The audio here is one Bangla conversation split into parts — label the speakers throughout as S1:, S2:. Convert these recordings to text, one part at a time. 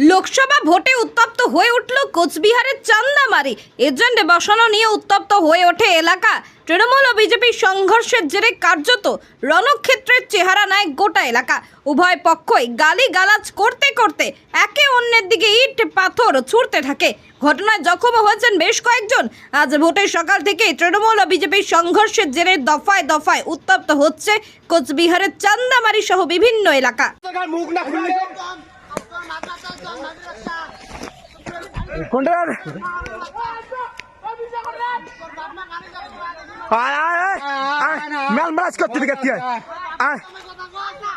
S1: লোকসভা ভোটে উত্তপ্ত হয়ে উঠল কোচবিহারের চান্দামারি। এজেন্ট বসানো নিয়ে উত্তপ্ত হয়ে ওঠে এলাকা। তৃণমূল ও বিজেপির সংঘর্ষের জেরে কার্যত রণক্ষেত্রের চেহারা নেয় গোটা এলাকা। উভয় পক্ষই গালি গালাজ করতে করতে একে অন্যের দিকে ইট, পাথর ছুড়তে থাকে। ঘটনায় জখম হয়েছেন বেশ কয়েকজন। আজ ভোটের সকাল থেকেই তৃণমূল ও বিজেপির সংঘর্ষের জেরে দফায় দফায় উত্তপ্ত হচ্ছে কোচবিহারের চান্দামারি সহ বিভিন্ন এলাকা।
S2: খুললে আয় আয় আয়। মেল মারাজ করতে দিকে তুই আয়।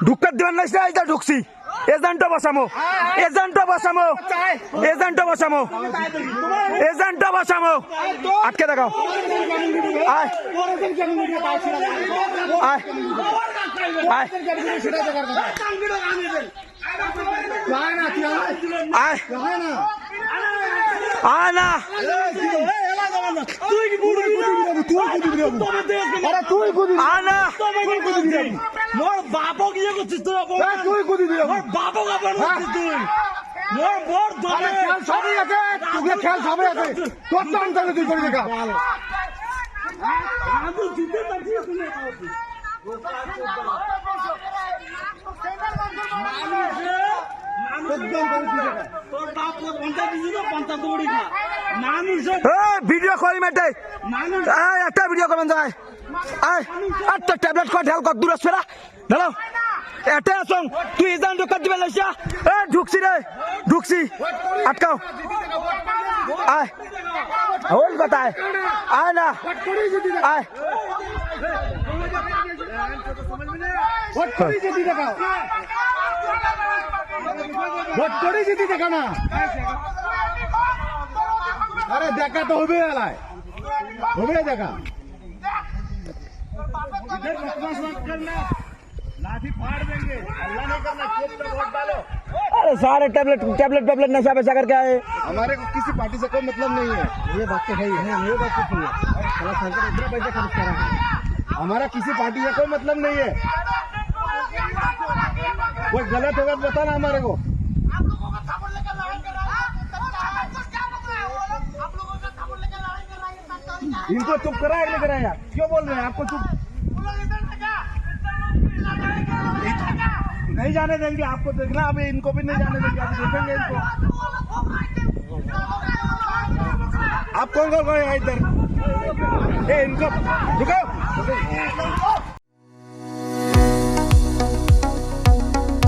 S2: ঢুকার দিবেন না এই ঢুকছি। এজেন্ট বসামো। এজেন্ট বসামো। এজেন্ট বসামো। এজেন্ট বসামো। আটকে দেখাও। আয়। আয়। আয়।
S3: মোর বাপক ইয়ে করছিস তোরা মোর বাপক আবার করছিস তুই মোর মোর দলে
S2: সবই আছে তোকে খেয়াল সবই আছে তোর তো অন্তরে তুই করে দেখা
S3: আমি জিতে যাচ্ছি তুই
S2: ভিডিও করি মেটে একটা ভিডিও করবেন যায়। একটা ট্যাবলেট কর ঢেল কর দূর আসবে না দাঁড়াও এটা আসং তুই ইজান ঢুকার দিবে লাইসা এ ঢুকছি রে ঢুকছি। আটকাও। আয়। ওই কথা আয়। আয় না। আয়। ভোট করি যদি দেখাও। ভোট করি যদি দেখা না আরে দেখা তো হবে এলায় হবে দেখা
S3: लाठी फाड़ देंगे अल्लाह नहीं करना खेत में वोट डालो
S2: अरे सारे टैबलेट टैबलेट टैबलेट नशा पैसा करके आए
S4: हमारे को किसी पार्टी से कोई मतलब नहीं है ये बात तो है ही है ये बात तो सही है साला सरकार इतना पैसा खर्च कर रहा है हमारा किसी पार्टी से कोई मतलब नहीं है कोई गलत है तो बताना हमारे को।
S2: इनको चुप कराया नहीं कराया क्यों बोल रहे हैं? आपको चुप नहीं जाने देंगे। आपको देखना अभी इनको भी नहीं जाने देंगे। आप देखेंगे इनको। आप कौन कौन गए इधर? ए इनको रुको।